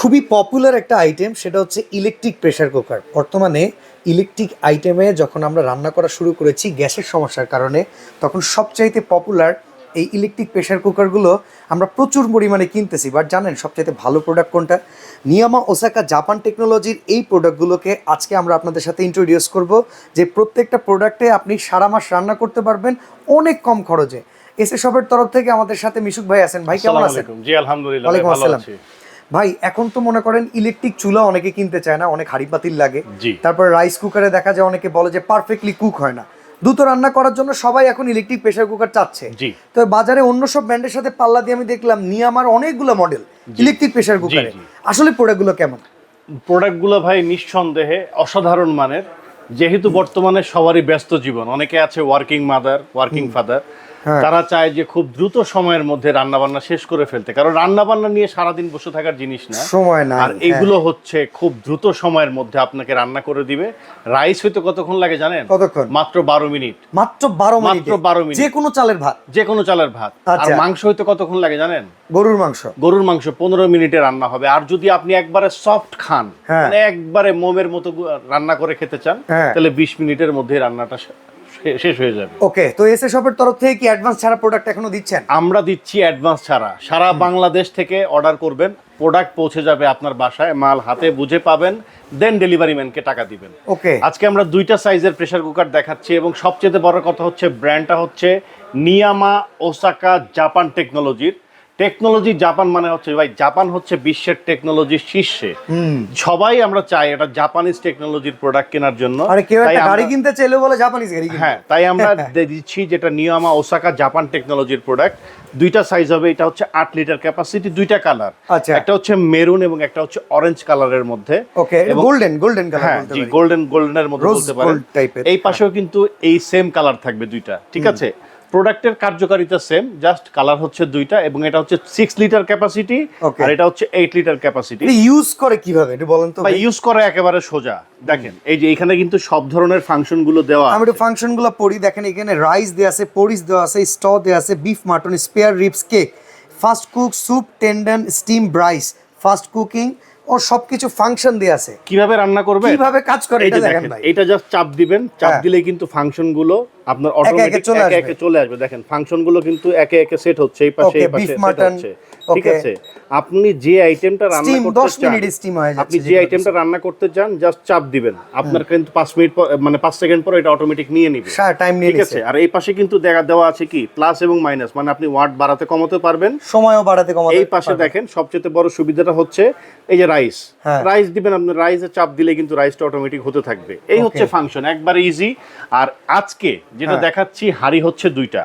খুবই পপুলার একটা আইটেম সেটা হচ্ছে ইলেকট্রিক প্রেসার কুকার বর্তমানে ইলেকট্রিক আইটেমে যখন আমরা রান্না করা শুরু করেছি গ্যাসের সমস্যার কারণে তখন সবচাইতে পপুলার এই ইলেকট্রিক প্রেসার কুকারগুলো আমরা প্রচুর পরিমাণে কিনতেছি। বাট জানেন সবচাইতে ভালো প্রোডাক্ট কোনটা? নিয়ামা ওসাকা জাপান টেকনোলজির এই প্রোডাক্টগুলোকে আজকে আমরা আপনাদের সাথে ইন্ট্রোডিউস করব যে প্রত্যেকটা প্রোডাক্টে আপনি সারা মাস রান্না করতে পারবেন অনেক কম খরচে। এসে সবের তরফ থেকে আমাদের সাথে মিশুক ভাই আছেন। ভাই কেমন আছেন? জি আলহামদুলিল্লাহ ওয়ালাইকুম আসসালাম। ভাই এখন তো মনে করেন ইলেকট্রিক চুলা অনেকে কিনতে চায় না অনেক হাড়ি পাতিল লাগে তারপর রাইস কুকারে দেখা যায় অনেকে বলে যে পারফেক্টলি কুক হয় না। দ্রুত রান্না করার জন্য সবাই এখন ইলেকট্রিক প্রেসার কুকার চাচ্ছে। তো বাজারে অন্য সব ব্র্যান্ডের সাথে পাল্লা দিয়ে আমি দেখলাম নিয়ামার অনেকগুলো মডেল ইলেকট্রিক প্রেসার কুকারে আসলে প্রোডাক্টগুলো কেমন? প্রোডাক্টগুলো ভাই নিঃসন্দেহে অসাধারণ মানের। যেহেতু বর্তমানে সবারই ব্যস্ত জীবন অনেকে আছে ওয়ার্কিং মাদার ওয়ার্কিং ফাদার। তারা চায় যে খুব দ্রুত সময়ের মধ্যে রান্না বান্না শেষ করে ফেলতে। কারণ রান্না বান্না নিয়ে সারাদিন বসে থাকার জিনিস না। সময় নাই, আর হ্যাঁ। এগুলো হচ্ছে খুব দ্রুত সময়ের মধ্যে আপনাকে রান্না করে দিবে। রাইস হইতে কতক্ষণ লাগে জানেন? কতক্ষণ? মাত্র বারো মিনিট। মাত্র বারো মিনিট? মাত্র 12 মিনিট। যে কোনো চালের ভাত? যে কোনো চালের ভাত। আর আচ্ছা। মাংস হইতে কতক্ষণ লাগে জানেন? গরুর মাংস? গরুর মাংস পনেরো মিনিটে রান্না হবে। আর যদি আপনি একবারে সফট খান হ্যাঁ। মানে একবারে মোমের মতো রান্না করে খেতে চান হ্যাঁ। তাহলে বিশ মিনিটের মধ্যে রান্নাটা শেষ হয়ে যাবে। ওকে তো এসে শপের তরফ থেকে কি অ্যাডভান্স ছাড়া প্রোডাক্ট এখনও দিচ্ছেন? আমরা দিচ্ছি অ্যাডভান্স ছাড়া। সারা বাংলাদেশ থেকে অর্ডার করবেন প্রোডাক্ট পৌঁছে যাবে আপনার বাসায় মাল হাতে বুঝে পাবেন দেন ডেলিভারি ম্যানকে টাকা দিবেন। ওকে। আজকে আমরা দুইটা সাইজের প্রেসার কুকার দেখাচ্ছি এবং সবচেয়ে বড় কথা হচ্ছে ব্র্যান্ডটা হচ্ছে নিয়ামা ওসাকা জাপান টেকনোলজির টেকনোলজি জাপান মানে হচ্ছে ভাই জাপান হচ্ছে বিশ্বের টেকনোলজির শীর্ষে। সবাই আমরা চাই এটা জাপানিজ টেকনোলজির প্রোডাক্ট কেনার জন্য। আরে কেউ তাই একটা আমরা- গাড়ি কিনতে চাইলে বলে জাপানিজ গাড়ি হ্যাঁ তাই আমরা দিচ্ছি যেটা নিয়ামা ওসাকা জাপান টেকনোলজির প্রোডাক্ট দুইটা সাইজ হবে এটা হচ্ছে আট লিটার ক্যাপাসিটি দুইটা কালার আচ্ছা। একটা হচ্ছে মেরুন এবং একটা হচ্ছে অরেঞ্জ কালারের মধ্যে। ওকে গোল্ডেন গোল্ডেন কালার হ্যাঁ জি গোল্ডেন গোল্ডেনের মধ্যে বলতে পারেন। এই পাশেও কিন্তু এই সেম কালার থাকবে দুইটা ঠিক আছে? প্রোডাক্টের কার্যকারিতা সেম জাস্ট কালার হচ্ছে দুইটা এবং এটা হচ্ছে সিক্স লিটার ক্যাপাসিটি. আর এটা হচ্ছে এইট লিটার ক্যাপাসিটি এটা ইউজ করে কীভাবে? এটা বলেন তো ভাই? ইউজ করে একেবারে সোজা। দেখেন এই যে এখানে কিন্তু সব ধরনের ফাংশনগুলো দেওয়া আমি একটু ফাংশনগুলো পড়ি দেখেন এখানে রাইস দেওয়া আছে পরিস দেওয়া আছে স্ট দেওয়া আছে beef mutton spare ribs cake fast cook soup tendon steam braise fast cooking ও সবকিছু ফাংশন দেওয়া আছে। কীভাবে রান্না করবে? কীভাবে কাজ করে এটা দেখেন ভাই। এটা জাস্ট চাপ দিবেন চাপ হ্যাঁ। দিলেই কিন্তু ফাংশনগুলো আপনার অটোমেটিক একে আসবে। একে চলে আসবে। দেখেন ফাংশনগুলো কিন্তু একে একে সেট হচ্ছে এই পাশে এই পাশে ঠিক আছে? আপনি যে আইটেমটা রান্না করতে 10 চান মিনিটে steam হয়ে যাচ্ছে আপনি যে আইটেমটা রান্না করতে চান জাস্ট চাপ দিবেন। আপনার কিন্তু 5 মিনিট পর মানে 5 সেকেন্ড পর এটা অটোমেটিক নিয়ে নিবে। টাইম নিয়ে ঠিক আছে? আর এই পাশে কিন্তু দেখা দেওয়া আছে কি? প্লাস এবং মাইনাস মানে আপনি ওয়াট বাড়াতে কমাতে পারবেন। সময়ও বাড়াতে কমাতে এই পাশে দেখেন সবচেয়ে বড় সুবিধাটা হচ্ছে এই যে রাইস হ্যাঁ। রাইস দিবেন আপনি রাইসে চাপ দিলে কিন্তু রাইসটা অটোমেটিক হতে থাকবে। এই হচ্ছে ফাংশন একবারে ইজি আর আজকে যেটা হ্যাঁ। দেখাচ্ছি হাড়ি হচ্ছে দুইটা.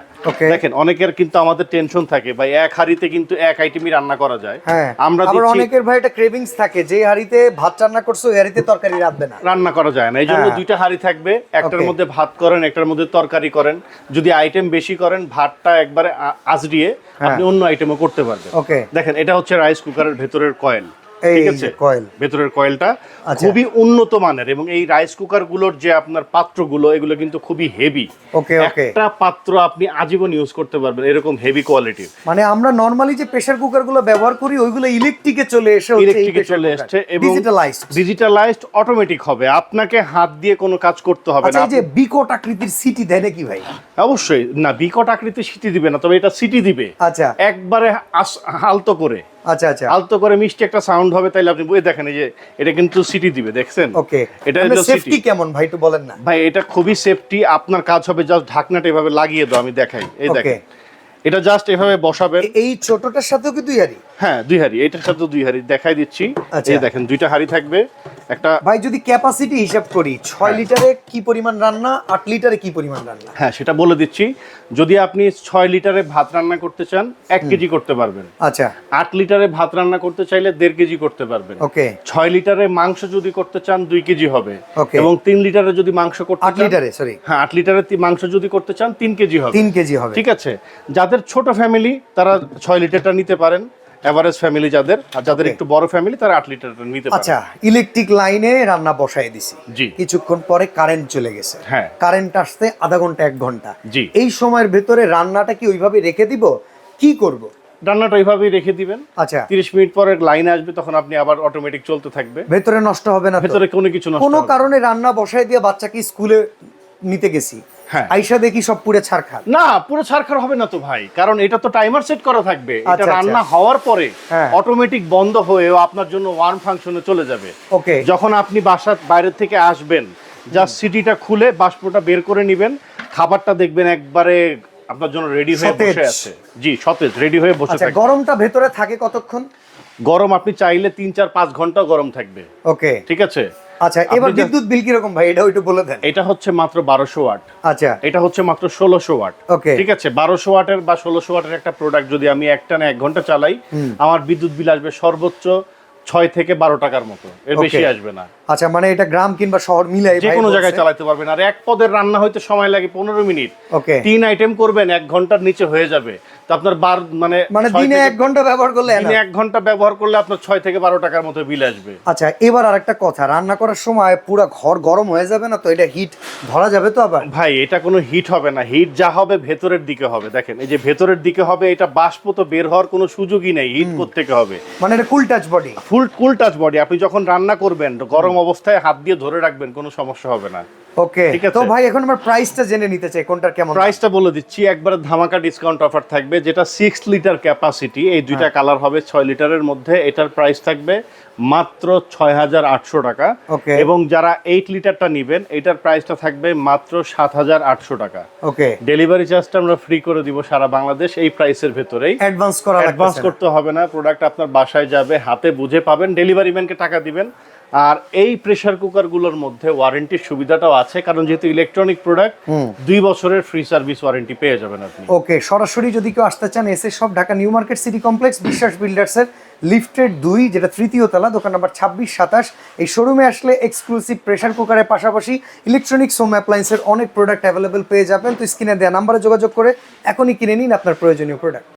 দেখেন অনেকের কিন্তু আমাদের টেনশন থাকে ভাই এক হাড়িতে কিন্তু এক আইটেমই রান্না করা যায়। হ্যাঁ আমরা আবার অনেকের ভাই একটা ক্রেভিংস থাকে যে হাড়িতে ভাত রান্না করছ ওই হাড়িতে তরকারি রাঁধবে না। রান্না করা যায় না এই জন্য হ্যাঁ। দুইটা হাড়ি থাকবে একটার মধ্যে ভাত করেন একটার মধ্যে তরকারি করেন। যদি আইটেম বেশি করেন ভাতটা একবারে আজড়িয়ে হ্যাঁ। আপনি অন্য আইটেমও করতে পারবেন। ওকে দেখেন এটা হচ্ছে রাইস কুকারের ভেতরের কয়েল ঠিক আছে? coil। ভেতরের কয়েলটা আচ্ছা। খুবই উন্নত মানের এবং এই রাইস কুকারগুলোর যে আপনার পাত্রগুলো এগুলো কিন্তু খুবই হেভি ওকে ওকে। একটা পাত্র আপনি আজীবন ইউজ করতে পারবেন এরকম হেভি কোয়ালিটির মানে আমরা নরমালি যে প্রেসার কুকারগুলো ব্যবহার করি ওইগুলো ইলেকট্রিকে চলে এসে ইলেকট্রিকে চলে এসছে এবং ডিজিটালাইজড ডিজিটালাইজড অটোমেটিক হবে। আপনাকে হাত দিয়ে কোনো কাজ করতে হবে আচ্ছা না। যে বিকট আকৃতির সিটি দেয় নাকি ভাই? অবশ্যই। না বিকট আকৃতি সিটি দিবে না তবে এটা সিটি দিবে। আচ্ছা। একবারে আলতো করে। আচ্ছা আচ্ছা। আলতো করে মিষ্টি একটা সাউন্ড হবে তাইলে আপনি বুঝে দেখেন এই যে এটা কিন্তু সিটি দিবে দেখছেন? ওকে। এটা সেফটি কেমন ভাই একটু বলেন না। ভাই এটা খুবই সেফটি আপনার কাজ হবে জাস্ট ঢাকনাটা এভাবে লাগিয়ে দাও আমি দেখাই। এই দেখেন। এটা জাস্ট এভাবে বসাবেন। এই ছোটটার সাথেও কি দুই হাড়ি? হ্যাঁ দুই হাড়ি। এটার সাথে দুই হাড়ি। দেখাই দিচ্ছি। আচ্ছা। এই দেখেন দুইটা হাড়ি থাকবে। একটা ভাই যদি ক্যাপাসিটি হিসাব করি ছয় হ্যাঁ। লিটারে কি পরিমাণ রান্না আট লিটারে কি পরিমাণ রান্না? হ্যাঁ সেটা বলে দিচ্ছি। যদি আপনি ছয় লিটারে ভাত রান্না করতে চান এক কেজি করতে পারবেন। আচ্ছা। আট লিটারে ভাত রান্না করতে চাইলে দেড় কেজি করতে পারবেন। ওকে। ছয় লিটারে মাংস যদি করতে চান দুই কেজি হবে। এবং তিন লিটারে যদি মাংস করতে আট লিটারে সরি হ্যাঁ আট লিটারে মাংস যদি করতে চান তিন কেজি হবে। তিন কেজি হবে। ঠিক আছে? যাদের ছোট ফ্যামিলি তারা ছয় লিটারটা নিতে পারেন। এভারেজ ফ্যামিলি যাদের আর যাদের একটু বড় ফ্যামিলি তারা আট লিটার নিতে পারেন আচ্ছা ইলেকট্রিক লাইনে রান্না বসাই দিছি। জি। কিছুক্ষণ পরে কারেন্ট চলে গেছে। হ্যাঁ। কারেন্ট আসতে আধা ঘণ্টা এক ঘণ্টা। জি। এই সময়ের ভেতরে রান্নাটা কি ওইভাবে রেখে দিব? কি করব? রান্নাটা ওইভাবেই রেখে দিবেন। আচ্ছা। তিরিশ মিনিট পরে লাইন আসবে তখন আপনি আবার অটোমেটিক চলতে থাকবে। ভেতরে নষ্ট হবে না? ভেতরে কোনো কিছু নষ্ট কোনো কারণে রান্না বসায় দিয়ে বাচ্চাকে স্কুলে নিতে গেছি। হ্যাঁ। আইসা দেখি সব পুড়ে ছাড়খার না পুরো ছাড়খার হবে না তো ভাই। কারণ এটা তো টাইমার সেট করা থাকবে। এটা আচ্ছা, রান্না আচ্ছা। হওয়ার পরে হ্যাঁ। অটোমেটিক বন্ধ হয়ে আপনার জন্য ওয়ার্ম ফাংশনে চলে যাবে। ওকে। যখন আপনি বাসার বাইরে থেকে আসবেন জাস্ট সিটিটা খুলে বাষ্পটা বের করে নেবেন খাবারটা দেখবেন একবারে আপনার জন্য রেডি হয়ে বসে আছে। জি সতেজ রেডি হয়ে বসে আচ্ছা থাকবে। গরমটা ভেতরে থাকে কতক্ষণ? গরম আপনি চাইলে তিন চার পাঁচ ঘণ্টা গরম থাকবে। ওকে। ঠিক আছে? আচ্ছা এবার বিদ্যুৎ বিল কীরকম ভাই? এটা একটু বলে দেন। এটা হচ্ছে মাত্র বারোশো ওয়াট। আচ্ছা। এটা হচ্ছে মাত্র ষোলোশো ওয়াট। ওকে। ঠিক আছে? বারোশো ওয়াটের বা ষোলোশো ওয়াটের একটা প্রোডাক্ট যদি আমি একটা না এক ঘণ্টা চালাই আমার বিদ্যুৎ বিল আসবে সর্বোচ্চ ছয় থেকে বারো টাকার মতো। এর বেশি আসবে না। আচ্ছা মানে এটা গ্রাম কিংবা শহর মিলে যে কোনো জায়গায় চালাতে পারবেন। আর এক পদের রান্না হইতে সময় লাগে পনেরো মিনিট। ওকে তিন আইটেম করবেন এক ঘণ্টার নিচে হয়ে যাবে। তো আপনার বার মানে মানে দিনে এক ঘণ্টা ব্যবহার করলে দিনে এক ঘণ্টা ব্যবহার করলে আপনার ছয় থেকে বারো টাকার মতো বিল আসবে। আচ্ছা এবার আরেকটা কথা। রান্না করার সময় পুরো ঘর গরম হয়ে যাবে না তো? এটা হিট ধরা যাবে তো আবার? ভাই এটা কোনো হিট হবে না। হিট যা হবে ভেতরের দিকে হবে। দেখেন এই যে ভেতরের দিকে হবে এটা বাষ্প তো বের হওয়ার কোনো সুযোগই নেই। হিট থেকে হবে? মানে এটা cool touch body full cool touch body আপনি যখন রান্না করবেন, গরম অবস্থায় হাত দিয়ে ধরে রাখবেন, কোনো সমস্যা হবে না। ওকে। তো ভাই এখন আমার প্রাইসটা জেনে নিতে চাই কোনটার কেমন প্রাইসটা বলে দিচ্ছি একবারে ধামাকা ডিসকাউন্ট অফার থাকবে যেটা সিক্স লিটার ক্যাপাসিটি এই দুইটা কালার হবে ছয় লিটারের মধ্যে এটার প্রাইস থাকবে মাত্র ছয় হাজার আটশো টাকা। এবং যারা এইট লিটারটা নিবেন এটার প্রাইসটা থাকবে মাত্র সাত হাজার আটশো টাকা। ওকে। ডেলিভারি চার্জটা আমরা ফ্রি করে দিব সারা বাংলাদেশ এই প্রাইসের ভেতরেই। অ্যাডভান্স করা অ্যাডভান্স করতে হবে না প্রোডাক্ট আপনার বাসায় যাবে হাতে বুঝে পাবেন ডেলিভারি ম্যানকে টাকা দিবেন। আর এই প্রেসার কুকারগুলোর মধ্যে ওয়ারেন্টির সুবিধাটাও আছে কারণ যেহেতু ইলেকট্রনিক প্রোডাক্ট দুই বছরের ফ্রি সার্ভিস ওয়ারেন্টি পেয়ে যাবেন আপনি। ওকে সরাসরি যদি কেউ আসতে চান এসে সব Dhaka new market city complex Biswas বিল্ডার্সের lifted দুই যেটা তৃতীয় তলা দোকান নাম্বার ছাব্বিশ সাতাশ এই শোরুমে আসলে এক্সক্লুসিভ প্রেসার কুকারের পাশাপাশি ইলেকট্রনিক্স হোম অ্যাপ্লায়েন্সের অনেক প্রোডাক্ট অ্যাভেলেবেল পেয়ে যাবেন। তো স্ক্রিনে দেওয়া নাম্বারে যোগাযোগ করে এখনই কিনে নিন আপনার প্রয়োজনীয় প্রোডাক্ট